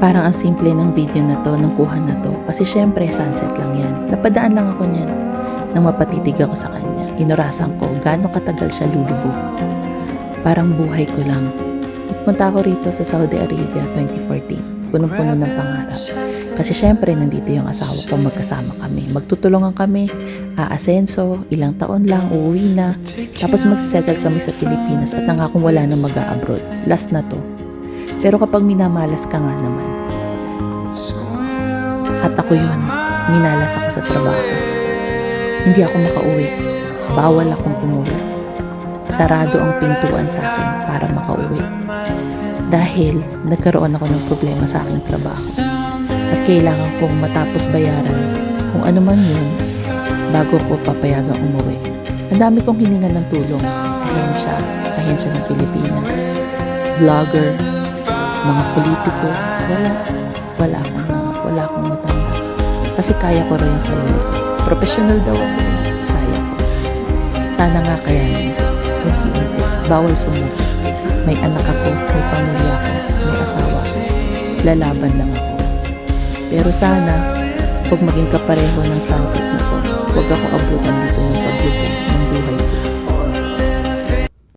Parang ang simple ng video na to, ng kuha na to. Kasi syempre, sunset lang yan. Napadaan lang ako niyan. Nang mapatitig ako sa kanya, inurasan ko gaano katagal siya lulubog. Parang buhay ko lang. Nagpunta ako rito sa Saudi Arabia 2014. Punong-puno ng pangarap. Kasi syempre, nandito yung asawa ko, magkasama kami. Magtutulungan kami, aasenso, ilang taon lang, uuwi na. Tapos magsisettle kami sa Pilipinas at nangakong wala nang mag-abroad. Last na to. Pero kapag minamalas ka nga naman, at ako yun, minalas ako sa trabaho. Hindi ako makauwi. Bawal akong umuwi. Sarado ang pintuan sa akin para makauwi. Dahil nagkaroon ako ng problema sa aking trabaho. At kailangan kong matapos bayaran kung ano man yun bago ko papayagang umuwi. Ang dami kong hininga ng tulong. Ahensya, ahensya ng Pilipinas, vlogger, mga politiko, wala. Wala akong, wala akong matanggap. Kasi kaya ko rin yung sarili. Professional daw ako. Kaya ko. Sana nga kayanin ko. Unti-unti. Bawal sumuko. May anak ako, may pamilya ako, may asawa. Lalaban lang ako. Pero sana, huwag maging kapareho ng sunset na to. Huwag ako abutan dito ng paglubo ng